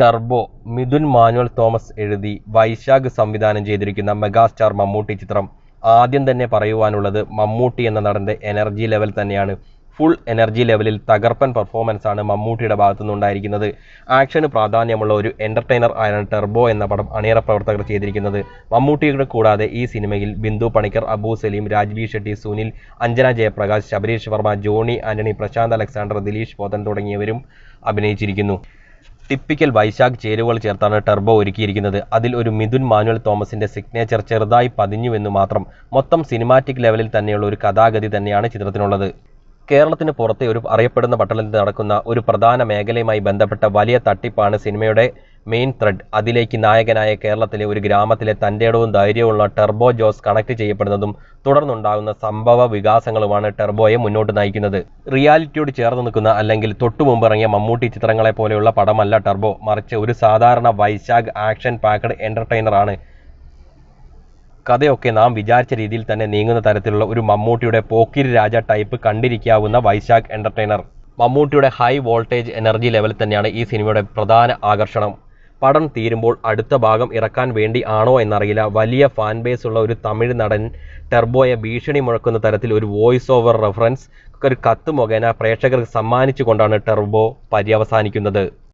Turbo Mithun manual Thomas എഴുതി വൈശാഖ് സംവിധാനം ചെയ്തിരിക്കുന്ന മെഗാസ്റ്റാർ മമ്മൂട്ടി ചിത്രം. ആദ്യം തന്നെ പറയുവാനുള്ളത് മമ്മൂട്ടി എന്ന നടന്റെ എനർജി ലെവൽ തന്നെയാണ്. ഫുൾ എനർജി ലെവലിൽ തകർപ്പൻ പെർഫോമൻസ് ആണ് മമ്മൂട്ടിയുടെ ഭാഗത്തു നിന്നുണ്ടായിരിക്കുന്നത് ആക്ഷന് പ്രാധാന്യമുള്ള ഒരു എന്റർടൈനർ ആയാണ് ടെർബോ എന്ന പടം അണിയറ പ്രവർത്തകർ ചെയ്തിരിക്കുന്നത്. മമ്മൂട്ടിയുടെ കൂടാതെ ഈ സിനിമയിൽ ബിന്ദു പണിക്കർ അബു സലീം രാജ്വി ഷെട്ടി സുനിൽ അഞ്ജന ജയപ്രകാശ് ശബരീഷ് വർമ്മ ജോണി ആന്റണി പ്രശാന്ത് അലക്സാണ്ടർ ദിലീഷ് പോതൻ തുടങ്ങിയവരും അഭിനയിച്ചിരിക്കുന്നു. ടിപ്പിക്കൽ വൈശാഖ് ചേരുവകൾ ചേർത്താണ് ടെർബോ ഒരുക്കിയിരിക്കുന്നത്. അതിൽ ഒരു മിഥുൻ മാനുവൽ തോമസിന്റെ സിഗ്നേച്ചർ ചെറുതായി പതിഞ്ഞുവെന്ന് മാത്രം. മൊത്തം സിനിമാറ്റിക് ലെവലിൽ തന്നെയുള്ള ഒരു കഥാഗതി തന്നെയാണ് ചിത്രത്തിനുള്ളത്. കേരളത്തിന് പുറത്തെ ഒരു അറിയപ്പെടുന്ന പട്ടണത്തിൽ നടക്കുന്ന ഒരു പ്രധാന മേഖലയുമായി ബന്ധപ്പെട്ട വലിയ തട്ടിപ്പാണ് സിനിമയുടെ മെയിൻ ത്രെഡ്. അതിലേക്ക് നായകനായ കേരളത്തിലെ ഒരു ഗ്രാമത്തിലെ തന്റെടവും ധൈര്യവുമുള്ള ടെർബോ ജോസ് കണക്ട് ചെയ്യപ്പെടുന്നതും തുടർന്നുണ്ടാകുന്ന സംഭവ വികാസങ്ങളുമാണ് ടെർബോയെ മുന്നോട്ട് നയിക്കുന്നത്. റിയാലിറ്റിയോട് ചേർന്ന് നിൽക്കുന്ന അല്ലെങ്കിൽ തൊട്ടു മുമ്പ് ഇറങ്ങിയ മമ്മൂട്ടി ചിത്രങ്ങളെ പോലെയുള്ള പടമല്ല ടെർബോ. മറിച്ച് ഒരു സാധാരണ വൈശാഖ് ആക്ഷൻ പാക്കഡ് എന്റർടൈനറാണ് കഥയൊക്കെ നാം വിചാരിച്ച രീതിയിൽ തന്നെ നീങ്ങുന്ന തരത്തിലുള്ള ഒരു മമ്മൂട്ടിയുടെ പോക്കിരി രാജ ടൈപ്പ് കണ്ടിരിക്കാവുന്ന വൈശാഖ് എന്റർടൈനർ മമ്മൂട്ടിയുടെ ഹൈ വോൾട്ടേജ് എനർജി ലെവൽ തന്നെയാണ് ഈ സിനിമയുടെ പ്രധാന ആകർഷണം. പടം തീരുമ്പോൾ അടുത്ത ഭാഗം ഇറക്കാൻ വേണ്ടി ആണോ എന്നറിയില്ല. വലിയ ഫാൻ ബേസ് ഉള്ള ഒരു തമിഴ് നടൻ ടെർബോയെ ഭീഷണി മുഴക്കുന്ന തരത്തിൽ ഒരു വോയിസ് ഓവർ റെഫറൻസ് ഒരു കത്ത് മുഖേന പ്രേക്ഷകർക്ക് സമ്മാനിച്ചുകൊണ്ടാണ് ടെർബോ പര്യവസാനിക്കുന്നത്.